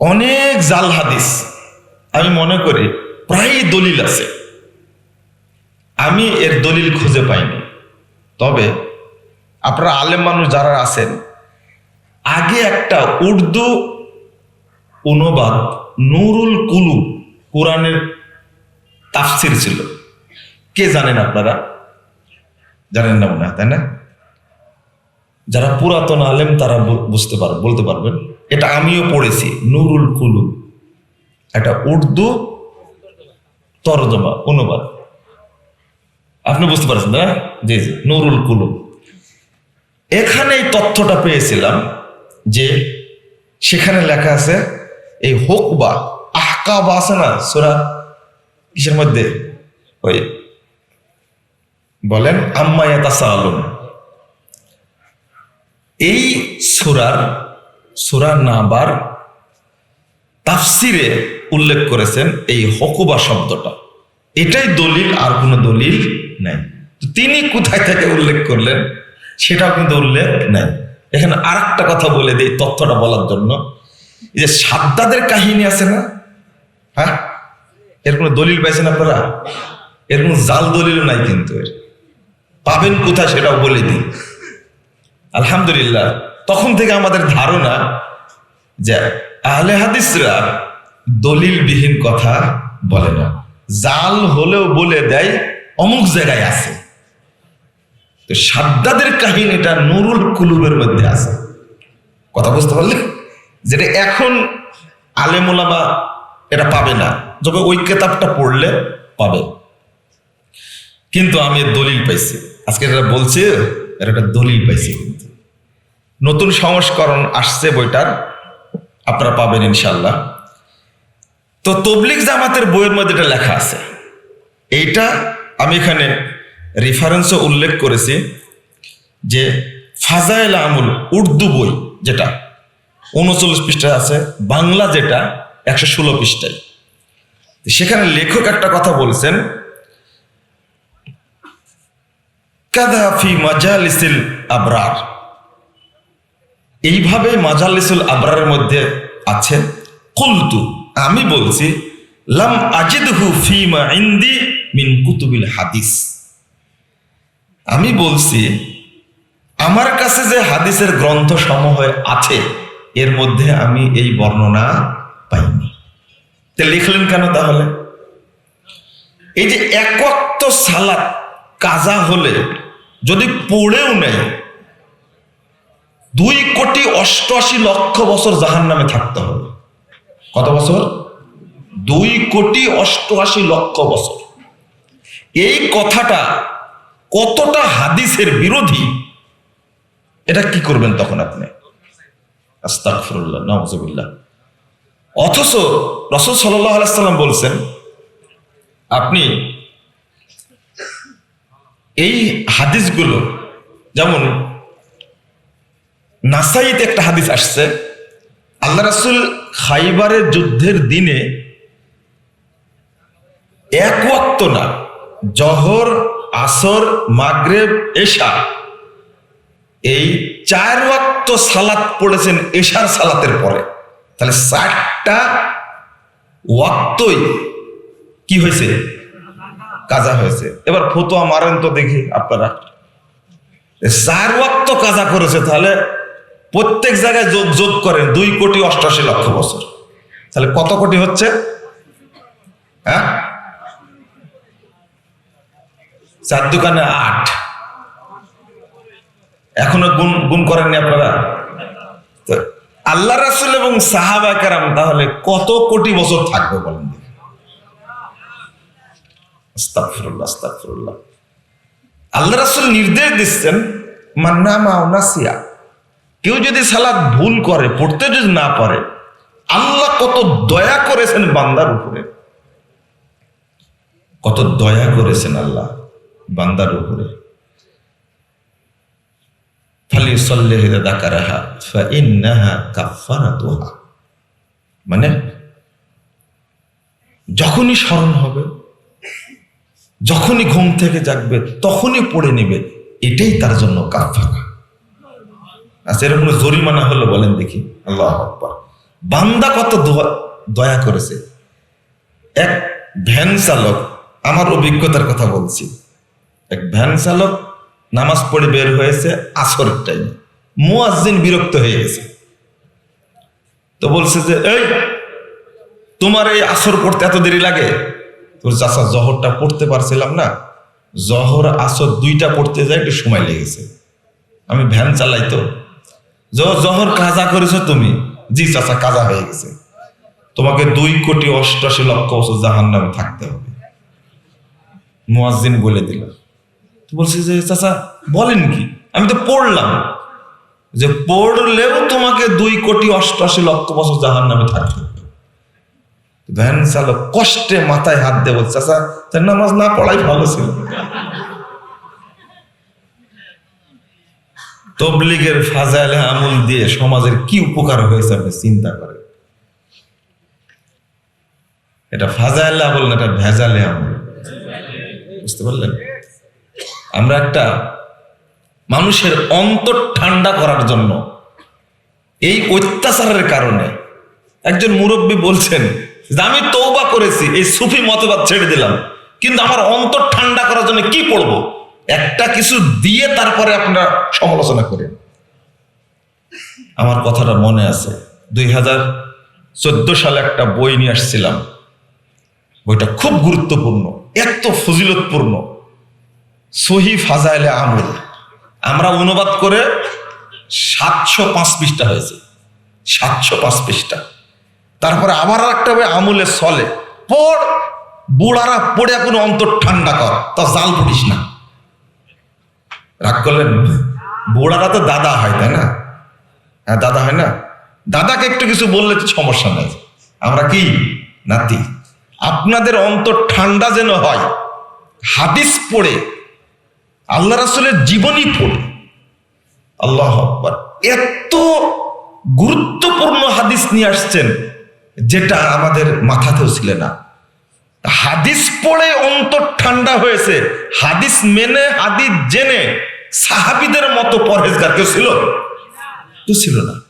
অনেক জাল হাদিস। আমি মনে করি প্রায় দলিল আছে। আমি এর দলিল খুঁজে পাইনি। তবে আপনারা আলেম মানুষ যারা আছেন, আগে একটা উর্দু অনুবাদ নুরুল কুলু কোরআনের তাফসির ছিল। কে জানেন আপনারা? জানেন না মনে হয়, তাই না? যারা পুরাতন আলেম তারা বুঝতে পার, বলতে পারবেন। এটা আমিও পড়েছি, নুরুল কুলু। একটা উর্দু তরজমা, অনুবাদ। আপনি বুঝতে পারছেন না? জি জি, নুরুল কুলু। এখানে এই তথ্যটা পেয়েছিলাম যে সেখানে লেখা আছে, এই হোক বা হোকবা, আহকাবা আছে না সোরা? কিসের মধ্যে? ওই বলেন আম্মায়াতা আলম এই সুরার সুরা নাবার তাফসিরে উল্লেখ করেছেন এই হকুবা শব্দটা। এটাই দলিল, আর কোনো দলিল নাই। তিনি কোথায় থেকে উল্লেখ করলেন, সেটাও কিন্তু উল্লেখ নাই। এখানে আর একটা কথা বলে দিই তথ্যটা বলার জন্য। যে সাদ্দাদের কাহিনী আছে না? হ্যাঁ? এর কোনো দলিল পাইছেন আপনারা? এর কোনো জাল দলিল নাই কিন্তু পাবেন কোথায় সেটাও বলে দিই। আলহামদুলিল্লাহ। তখন থেকে আমাদের ধারণা যে আহলে হাদিসরা দলিলবিহীন কথা বলে না। জাল হলেও বলে দেয়, অমুক জায়গায় আছে। তো সাদ্দাদের কাহিনীটা নুরুল কুলুবের মধ্যে আছে। কথা বুঝতে পারলে? যেটা এখন আলেমুলামা এটা পাবে না। যবে ওই কেতাবটা পড়লে পাবে। কিন্তু আমি দলিল পাইছি। আজকে এটা বলছি, এর একটা দলিল পাইছি। কিন্তু নতুন সংস্করণ আসছে বইটার, আপনারা পাবেন ইনশাল্লাহ তো তবলিক জামাতের বইয়ের মধ্যে এটা লেখা আছে। এইটা আমি এখানে রেফারেন্সও উল্লেখ করেছি যে ফাজাইল আমুল উর্দু বই যেটা উনচল্লিশ পৃষ্ঠায় আছে, বাংলা যেটা একশো ষোলো পৃষ্ঠায়। সেখানে লেখক একটা কথা বলছেন কাদাফি মাজালিসিল আবরার। এইভাবে মাজালিসুল আবরারের মধ্যে আছে কুলতু, আমি বলছি, লাম আজিদহু ফিমা ইন্দি মিন কুতুবিল হাদিস। আমি বলছি, আমার কাছে যে হাদিসের গ্রন্থ সমূহ আছে, এর মধ্যে আমি এই বর্ণনা পাইনি। তে লিখলেন কেন তাহলে? এই যে একক্ত সালাত কাজা হলে যদি পড়েও নেয় দুই কোটি অষ্টআশি লক্ষ বছর জাহান নামে থাকতে হবে। কত বছর? দুই কোটি অষ্টআশি লক্ষ বছর। এই কথাটা কতটা হাদিসের বিরোধী, এটা কি করবেন তখন আপনি? আস্তাগফিরুল্লাহ, নাউজুবিল্লাহ। অথচ রসুল সাল্লাহ আলাইসাল্লাম বলছেন, আপনি এই হাদিসগুলো, যেমন নাসাইতে একটা হাদিস আসছে, আল্লাহ রাসুল খাইবারের যুদ্ধের দিনে এক ওয়াক্ত না, জহর, আসর, মাগরেব, এশা, এই চার ওয়াক্ত সালাত পড়েছেন এশার সালাতের পরে। তাহলে ষাটটা ওয়াক্তই কি হয়েছে? কাজা হয়েছে। এবার ফতোয়া মারেন তো দেখি আপনারা। চার ওয়াক্ত কাজা করেছে, তাহলে প্রত্যেক জায়গায় যোগ যোগ করেন দুই কোটি অষ্টাশি লক্ষ বছর। তাহলে কত কোটি হচ্ছে? হ্যাঁ? চার দোকানে আট। এখনও গুণ গুণ করেননি আপনারা? তো আল্লাহ রাসুল এবং সাহাবা কারাম তাহলে কত কোটি বছর থাকবে বলেন আল্লাহ রাসুল নির্দেশ দিচ্ছেন মান্নামা নাসিয়া। কেউ যদি সালাদ ভুল করে, পড়তে যদি না পারে, আল্লাহ কত দয়া করেছেন বান্দার উপরে। কত দয়া করেছেন আল্লাহ বান্দার উপরে। মানে যখনই স্মরণ হবে, যখনই ঘুম থেকে জাগবে, তখনই পড়ে নেবে, এটাই তার জন্য কাফারা আচ্ছা এরকম জরিমানা হলো বলেন দেখি। আল্লাহ আকবার। বান্দা কত দোয়া- করেছে। এক ভ্যান চালক, আমার অভিজ্ঞতার কথা বলছি। এক ভ্যান চালক নামাজ পড়ে বের হয়েছে আসরের টাইমে মুয়াজ্জিন বিরক্ত হয়ে গেছে। তো বলছে যে, এই, তোমার এই আসর পড়তে এত দেরি লাগে? তোর চাষা জহরটা পড়তে পারছিলাম না। জহর, আসর দুইটা পড়তে যায়, একটু সময় লেগেছে। আমি ভ্যান চালাই তো। জহর কাজা করেছ তুমি? জি চাচা, কাজা হয়ে গেছে। তোমাকে দুই কোটি অষ্টাশি লক্ষ বছর জাহান নামে থাকতে হবে। মুয়াজ্জিন বলে দিল। বলছে যে, চাচা, বলেন কি? আমি তো পড়লাম যে পড়লেও তোমাকে দুই কোটি অষ্টাশি লক্ষ বছর জাহান নামে থাকতে হবে। ভ্যান চালক কষ্টে মাথায় হাত দেবো চাচা, নামাজ না পড়াই ভালো ছিল। তবলিগের ফাজাইলে আমল দিয়ে সমাজের কি উপকার হয়েছে আপনি চিন্তা করেন? এটা ফাজাইলে আমল না, এটা ভেজালে আমল। বুঝতে পারলেন? আমরা একটা মানুষের অন্তর ঠান্ডা করার জন্য এই অত্যাচারের কারণে একজন মুরব্বী বলছেন যে, আমি তৌবা করেছি, এই সুফি মতবাদ ছেড়ে দিলাম, কিন্তু আমার অন্তর ঠান্ডা করার জন্য কি পড়ব একটা কিছু দিয়ে তারপরে আপনারা সমালোচনা করেন। আমার কথাটা মনে আছে। দুই হাজার চোদ্দ সালে একটা বই নিয়ে আসছিলাম। বইটা খুব গুরুত্বপূর্ণ, এত ফজিলতপূর্ণ। সহি ফাজাইলে আমল। আমরা অনুবাদ করে সাতশো পাঁচ পৃষ্ঠা হয়েছে। সাতশো পাঁচ পৃষ্ঠা। তারপরে আবার একটা বই আমলে চলে। পড়, বুড়ারা পড়ে কোনো অন্তর ঠান্ডা কর, তা জাল পড়িস না। রাগ করলেন? বুড়ারা তো দাদা হয়, তাই না? হ্যাঁ দাদা হয় না? দাদাকে একটু কিছু বললে সমস্যা নেই। আমরা কি? নাতি। আপনাদের অন্তর ঠান্ডা যেন হয়, হাদিস পড়ে, আল্লাহ রাসুলের জীবনী পড়ে। আল্লাহ আকবার। এত গুরুত্বপূর্ণ হাদিস নিয়ে আসছেন, যেটা আমাদের মাথাতেও ছিল না। হাদিস পড়ে অন্তর ঠান্ডা হয়েছে। হাদিস মেনে, হাদিস জেনে সাহাবিদের মতো পরহেজগার কেউ ছিল? কেউ ছিল না।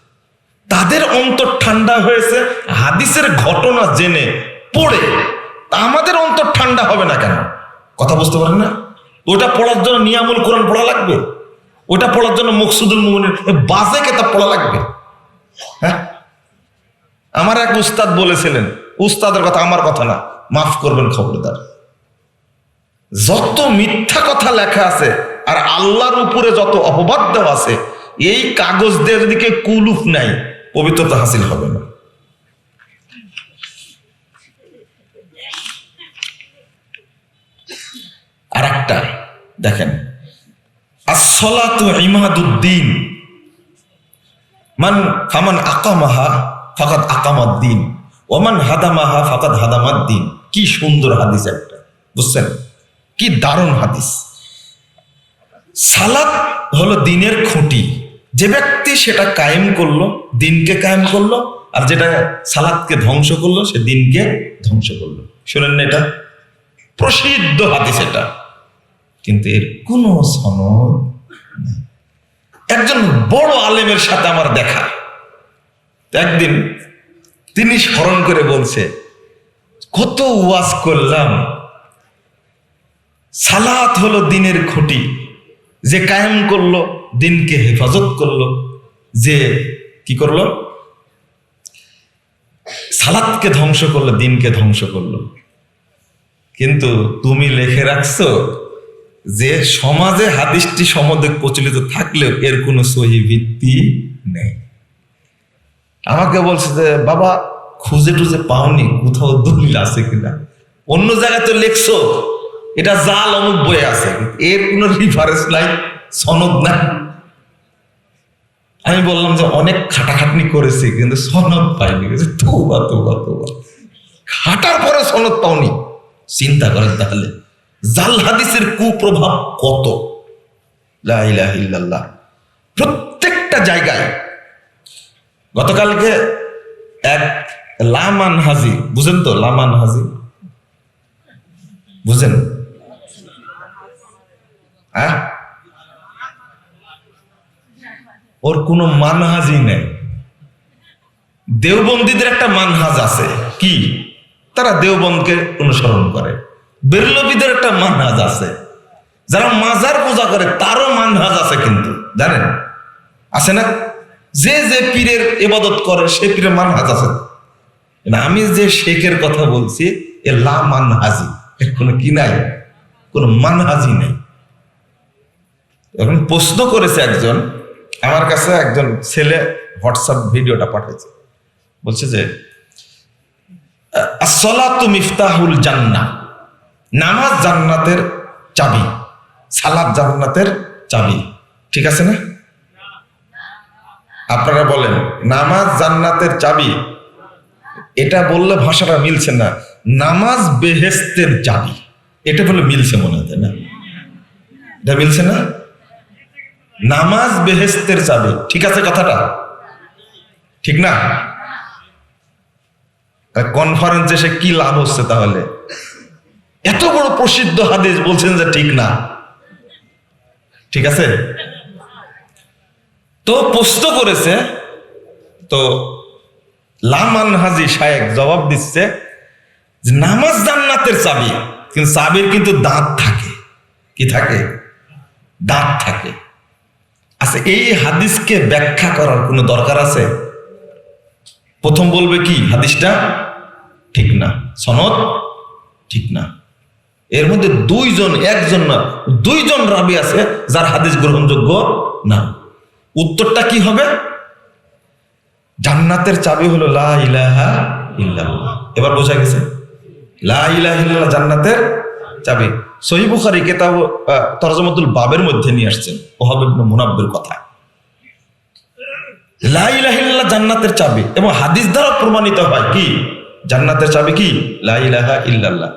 তাদের অন্তর ঠান্ডা হয়েছে, হাদিসের ঘটনা জেনে, পড়ে। আমাদের অন্তর ঠান্ডা হবে না কেন? কথা বুঝতে পারেন না? ওটা পড়ার জন্য নিয়ামুল কোরআন পড়া লাগবে? ওটা পড়ার জন্য মকসুদুল মুমিনের বাজে কেতাব পড়া লাগবে? হ্যাঁ? আমার এক উস্তাদ বলেছিলেন, উস্তাদের কথা আমার কথা না। মাফ করবেন খবরদার। যত মিথ্যা কথা লেখা আছে, আর আল্লাহর উপরে যত অপবাদ দেওয়া আছে, এই কাগজ দিয়ে যদি কেউ কুলুফ নাই, পবিত্রতা হাসিল হবে না। আর একটা দেখেন আসলাতু ইমাদুদ্দিন। মান ফামান আকামাহা, ফাকাদ আকামাদ্দিন ওমান হাদামাহা, ফাকাদ হাদামাদ্দিন কি সুন্দর হাদিস একটা, বুঝছেন? কি দারুণ হাদিস। সালাত হলো দিনের খুঁটি। যে ব্যক্তি সেটা কায়েম করল, দিনকে কায়েম করল, আর যেটা সালাদকে ধ্বংস করল, সে দিনকে ধ্বংস করল। শুনেন না এটা? প্রসিদ্ধ হাদিস এটা। কিন্তু এর কোনো সনদ একজন বড় আলেমের সাথে আমার দেখা। একদিন তিনি স্মরণ করে বলছে কত ওয়াজ করলাম। সালাত হলো দিনের খুঁটি। যে কায়েম করল, দিনকে হেফাজত করল। যে কি করল? সালাতকে ধ্বংস করল, দিনকে ধ্বংস করল। কিন্তু তুমি লিখে রাখছো যে সমাজে হাদিসটি সমধিক প্রচলিত থাকলেও এর কোনো সহি ভিত্তি নেই। আমাকে বলছে যে, বাবা খুঁজে টুজে পাওনি কোথাও দলিল আছে কিনা। অন্য জায়গায় তো লেখছো, এটা জাল অমুক বই আছে। এর কোনো রিফারেন্স নাই, সনদ নাই। আমি বললাম যে অনেক খাটাখাটনি করেছি, কিন্তু সনদ পাইনি। তোবা তোবা তোবা। খাটার পরে সনদ পাওনি। চিন্তা করেন তাহলে, জাল হাদিসের কুপ্রভাব কত? প্রত্যেকটা জায়গায় গতকালকে এক লামান হাজি, বুঝেন তো, লামান হাজি? বুঝেন? হ্যাঁ ওর কোনো মানহাজি নেই। দেওবন্দীদের একটা মানহাজ আছে। কি? তারা দেওবন্দকে অনুসরণ করে। বেরলবিদের একটা মানহাজ আছে। যারা মাজার পূজা করে, তারও মানহাজ আছে কিন্তু, জানেন? আছে না? যে যে পীরের এবাদত করে, সে পীরের মানহাজ আছে। আমি যে শেখের কথা বলছি এ লা মানহাজি। এর কোনো কি নাই? কোনো মানহাজি নেই। এখন প্রশ্ন করেছে একজন, আমার কাছে একজন ছেলে হোয়াটসঅ্যাপ ভিডিওটা পাঠিয়েছে বলছে যে আসলাতু মিফতাহুল জান্নাহ। নামাজ জান্নাতের চাবি সালাদ জান্নাতের চাবি। ঠিক আছে না? আপনারা বলেন, নামাজ জান্নাতের চাবি এটা বললে ভাষাটা মিলছে না। নামাজ বেহেস্তের চাবি। এটা বলে মিলছে মনে হয় না? এটা মিলছে না? নামাজ বেহেস্তের চাবি। ঠিক আছে কথাটা? ঠিক না? কনফারেন্সে সে কি লাভ হচ্ছে তাহলে? এত বড় প্রসিদ্ধ হাদিস বলছেন যে ঠিক না। ঠিক আছে? তো প্রশ্ন করেছে, তো লামান হাজি শায়েক জবাব দিচ্ছে যে নামাজ জান্নাতের চাবি। কিন্তু চাবির কিন্তু দাঁত থাকে। কি থাকে? দাঁত থাকে। আচ্ছা এই হাদিসকে ব্যাখ্যা করার কোনো দরকার আছে? প্রথম বলবে কি হাদিসটা? ঠিক না। সনদ? ঠিক না। এর মধ্যে দুইজন, একজন না, দুইজন রাবি আছে যার হাদিস গ্রহণযোগ্য না। উত্তরটা কি হবে? জান্নাতের চাবি হলো লা ইলাহা ইল্লাল্লাহ। এবার বোঝা গেছে, লা ইলাহা ইল্লাল্লাহ জান্নাতের চাবি। সহি বুখারী কিতাব তরজমাতুল বাবের মধ্যে নিয়ে আসছেন, ওহাব ইবনে মুনাব্বির কথা লা ইলাহা ইল্লাল্লাহ জান্নাতের চাবি, এবং হাদিস দ্বারা প্রমাণিত হয় কি? জান্নাতের চাবি কি? লা ইলাহা ইল্লাল্লাহ।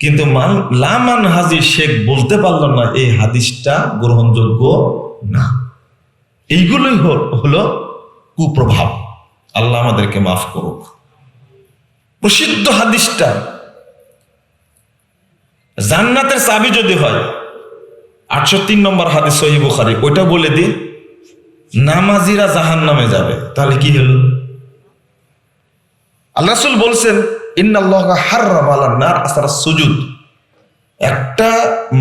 কিন্তু মান লামান হাজি শেখ বলতে পারল না এই হাদিসটা গ্রহণযোগ্য না। এইগুলোই হলো কুপ্রভাব। আল্লাহ আমাদেরকে মাফ করুক। প্রসিদ্ধ হাদিসটা, জান্নাতের চাবি যদি হয় আটশো তিন নম্বর হাদিস সহি বুখারি, ওইটা বলে দি নামাজিরা জাহান নামে যাবে। তাহলে কি হলো? আল্লাহ রাসূল বলছেন, ইন্নাল্লাহ আলান সুজুদ। একটা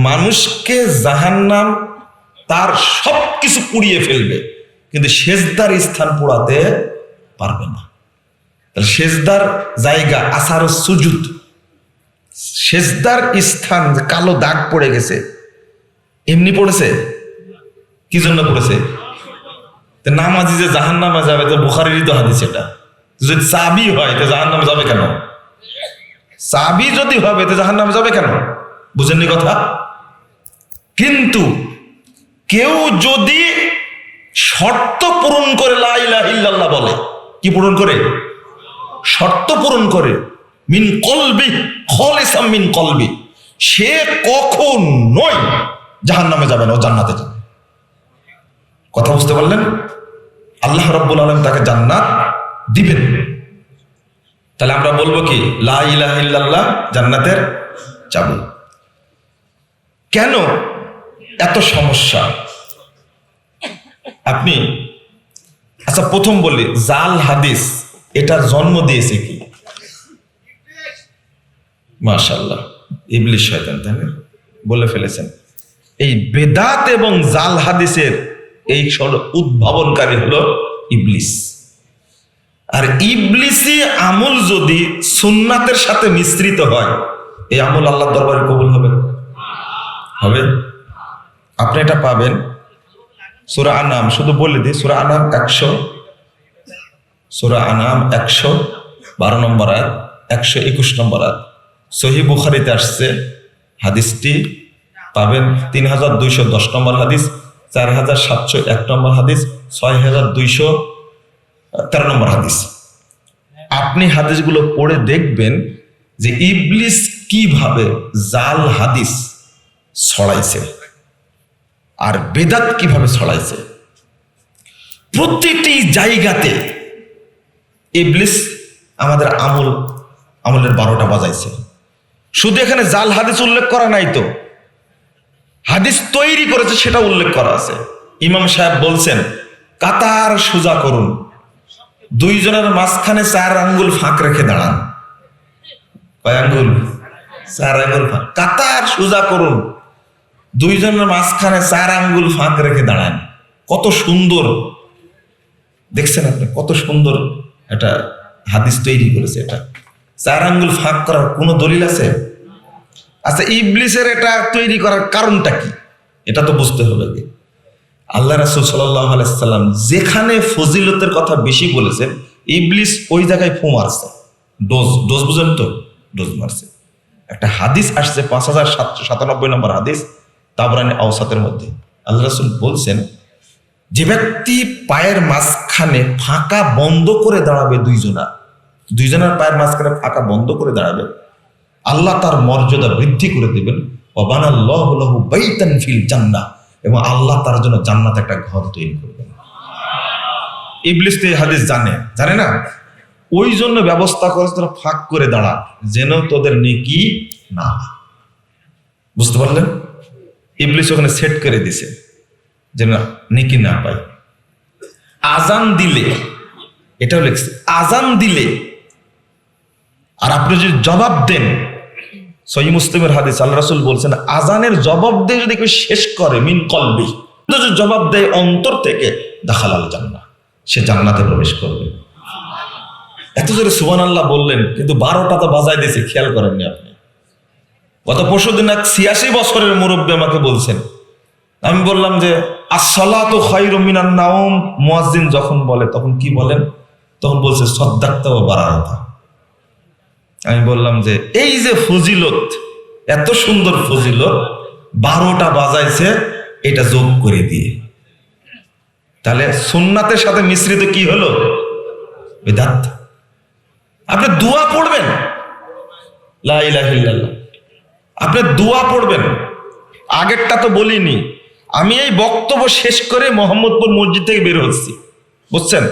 মানুষকে জাহান্নাম তার সব কিছু পুড়িয়ে ফেলবে, কিন্তু সেজদার স্থান পোড়াতে পারবে না। তাহলে সেজদার জায়গা, আসার সুজুদ সেজদার স্থান, কালো দাগ পড়ে গেছে। এমনি পড়েছে? কি জন্য পড়েছে? নামাজি যে জাহান নামে যাবে, তো বুখারিরই তো হাদিস এটা। যদি চাবি হয়, তো জাহান নামে যাবে কেন? চাবি যদি হবে, তো জাহান নামে যাবে কেন? বুঝেননি কথা? কিন্তু কেউ যদি শর্ত পূরণ করে লা ইলাহা ইল্লাল্লাহ বলে কি পূরণ করে? শর্ত পূরণ করে। মিন কলবি, খলিসাম মিন কলবি। সে কখন নয় জাহান নামে যাবে না, ও জান্নাতে যাবে। কথা বুঝতে পারলেন? আল্লাহ রব্বুল আলম তাকে জান্নাত দিবেন। তাহলে আমরা বলব কি? লা ইলাহা ইল্লাল্লাহ, জান্নাতের চাবি। কেন এত সমস্যা? আপনি আচ্ছা প্রথম বলি, জাল হাদিস এটার জন্ম দিয়েছে কি? মাশাল্লাহ ইবলিশ শয়তান, তাই বলে ফেলেছেন। এই বেদাত এবং জাল হাদিসের এই উদ্ভাবনকারী হলো ইবলিস। আর ইবলিসি আমল যদি সুন্নাতের সাথে মিশ্রিত হয়, এই আমল আল্লাহ দরবারে কবুল হবে? হবে? আপনি এটা পাবেন। সুরা আনাম শুধু বলে দিই, সুরা আনাম একশো, সুরা আনাম একশো বারো নম্বর আয়াত, একশো একুশ নম্বর আয়াত। সহি বুখারিতে আসছে হাদিসটি, পাবেন তিন হাজার দুইশো দশ নম্বর হাদিস চার হাজার সাতশো এক নম্বর হাদিস ছয় হাজার দুইশো তেরো নম্বর হাদিস। আপনি হাদিসগুলো পড়ে দেখবেন যে ইবলিস কীভাবে জাল হাদিস ছড়াইছে। আর বেদাত কীভাবে ছড়াইছে? প্রতিটি জায়গাতে ইবলিস আমাদের আমল, আমলের বারোটা বাজাইছে। শুধু এখানে জাল হাদিস উল্লেখ করা নাই তো। হাদিস তৈরি করেছে, সেটা উল্লেখ করা আছে। ইমাম সাহেব বলছেন, কাতার সোজা করুন। দুইজনের মাঝখানে চার আঙ্গুল ফাঁক রেখে দাঁড়ান। কয় আঙ্গুল? চার আঙ্গুল ফাঁক। কাতার সোজা করুন। দুইজনের মাঝখানে চার আঙ্গুল ফাঁক রেখে দাঁড়ান। কত সুন্দর। দেখছেন আপনি, কত সুন্দর একটা হাদিস তৈরি করেছে এটা। চার আঙ্গুল ফাঁক করার কোনো দলিল আছে? আচ্ছা ইবলিসের এটা তৈরি করার কারণটা কি? এটা তো বুঝতে হবে আগে। আল্লাহ রাসুল সাল্লাহ আলাইসাল্লাম যেখানে ফজিলতের কথা বেশি বলেছেন, ইবলিস ওই জায়গায় ফু মারছে। ডোজ ডোজ বুঝেন তো? ডোজ মারছে। একটা হাদিস আসছে পাঁচ হাজার সাতশো সাতানব্বই নম্বর হাদিস। তাবরানি আওসাতের মধ্যে। আল্লাহ রাসুল বলছেন, যে ব্যক্তি পায়ের মাঝখানে ফাঁকা বন্ধ করে দাঁড়াবে দুইজনা, দুইজনের পায়ের মাঝখানে ফাঁকা বন্ধ করে দাঁড়াবে, আল্লাহ তার মর্যাদা বৃদ্ধি করে দেবেন। ওবানাল্লাহু লাহু বাইতান ফিল জান্নাহ, এবং আল্লাহ তার জন্য জান্নাতে একটা ঘর তৈরি করবেন। ইবলিস তো এই হাদিস জানে জানে না? ওই জন্য ব্যবস্থা করে তোরা ফাঁক করে দাঁড়া, যেন তোদের নেকি না বুঝতে পারলেন? ইবলিস ওখানে সেট করে দিছে যেন নেকি না পাই আজান দিলে, এটাও লিখছে আজান দিলে, আর আপনি যদি জবাব দেন, সহি মুসলিমের হাদিস, আল্লাহ রাসুল বলছেন আজানের জবাব দিয়ে যদি কেউ শেষ করে, মিন কলবি যদি জবাব দেয় অন্তর থেকে, দাখালাল জান্না সে জান্নাতে প্রবেশ করবে। এত জোরে সুবান আল্লাহ বললেন, কিন্তু বারোটা তো বাজায় দিয়েছে, খেয়াল করেননি আপনি। গত পরশু দিন এক ছিয়াশি বছরের মুরব্বী আমাকে বলছেন। আমি বললাম যে আসলা তো খৈর মিনান নাওম। মুয়াজ্জিন যখন বলে, তখন কি বলেন? তখন বলছে, সদ্দাক্তা ও বারারতা। আমি বললাম যে, এই যে ফজিলত, এত সুন্দর ফজিলত, বারোটা বাজাইছে, এটা যোগ করে দিয়ে। তাহলে সুন্নাতের সাথে মিশ্রিত কি হলো? বেদাত। আপনি দোয়া পড়বেন। লা ইলাহা ইল্লাল্লাহ। আপনি দোয়া পড়বেন। আগেরটা তো বলিনি। আমি এই বক্তব্য শেষ করে মোহাম্মদপুর মসজিদ থেকে বের হচ্ছি। বুঝছেন?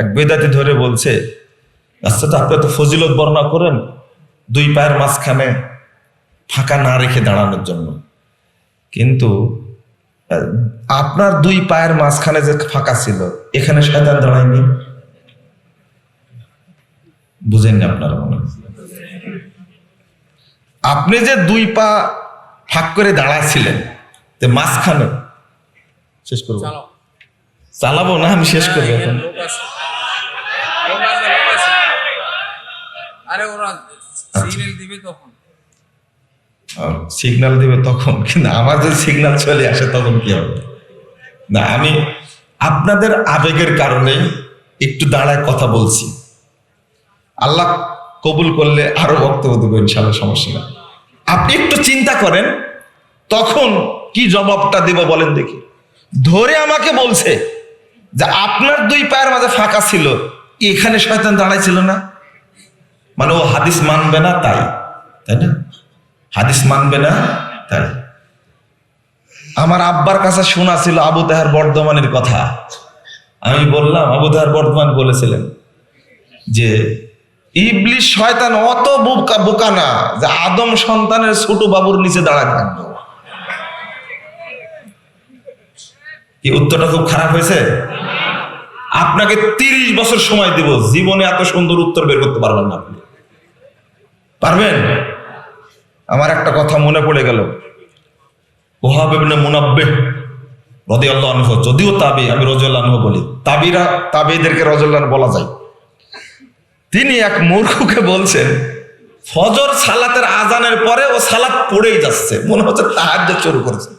এক বেদাতি ধরে বলছে আচ্ছা তো আপনি তো ফজিলত বর্ণনা করেন দুই পায়ের মাঝখানে ফাঁকা না রেখে দাঁড়ানোর জন্য। কিন্তু আপনার দুই পায়ের মাঝখানে যে ফাঁকা ছিল, এখানে শয়তান দাঁড়ায়নি? বুঝেননি আপনারা মনে হয়। আপনি যে দুই পা ফাঁক করে দাঁড়াচ্ছিলেন যে মাঝখানে শেষ করব। চালাবো না আমি শেষ করব এখন। আরে ওরা সিগন্যাল দিবে তখন। সিগন্যাল দিবে তখন কিন্তু আমার যদি সিগন্যাল চলে আসে তখন কি হবে? না আমি আপনাদের আবেগের কারণে একটু দাঁড়ায় কথা বলছি। আল্লাহ কবুল করলে আরও বক্তব্য দেবো ইনশাল্লাহ সমস্যা নেই। আপনি একটু চিন্তা করেন, তখন কি জবাবটা দেব বলেন দেখি। ধরে আমাকে বলছে যে আপনার দুই পায়ের মাঝে ফাঁকা ছিল, এখানে শয়তান দাঁড়াই ছিল না। মানে ও হাদিস মানবে না তাই তাই না? হাদিস মানবে না তাই। আমার আব্বার কাছে শোনা ছিল আবু তাহার বর্ধমানের কথা। আমি বললাম, আবু তাহার বর্ধমান বলেছিলেন যে ইবলিশ শয়তান অত বোকা বোকা না যে আদম সন্তানের ছোট বাবুর নিচে দাঁড়ায় থাকবে। কি উত্তরটা খুব খারাপ হয়েছে? আপনাকে তিরিশ বছর সময় দিব, জীবনে এত সুন্দর উত্তর বের করতে পারবেন না আপনি। পারবেন? আমার একটা কথা মনে পড়ে গেল। ওহাব ইবনে মুনাব্বিহ রাদিয়াল্লাহু আনহু, যদিও তাবি, আমি আনহু বলি। তাবিরা, তাবিদেরকে রাদিয়াল্লাহু বলা যায়। তিনি এক মূর্খকে বলছেন, ফজর সালাতের আজানের পরে ও সালাত পড়েই যাচ্ছে। মনে হচ্ছে তাহাজ্জুদ শুরু করেছে।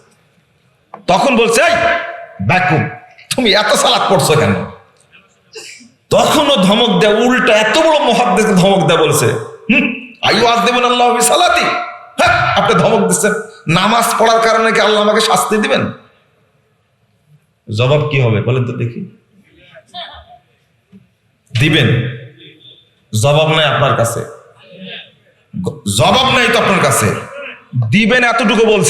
তখন বলছে, এই, ব্যাকুম, তুমি এত সালাত পড়ছো কেন? তখনও ধমক দেয়, উল্টা এত বড় মহাদ্দেশকে ধমক দেয়, বলছে, হুম আইও আজ দেবেন আল্লাহ সালাতি হ্যাঁ আপনি ধমক দিচ্ছেন। নামাজ পড়ার কারণে কি আল্লাহ আমাকে শাস্তি দিবেন? জবাব কি হবে বলেন তো দেখি। দিবেন। জবাব নাই আপনার কাছে। জবাব নাই তো আপনার কাছে। দিবেন এতটুকু বলছে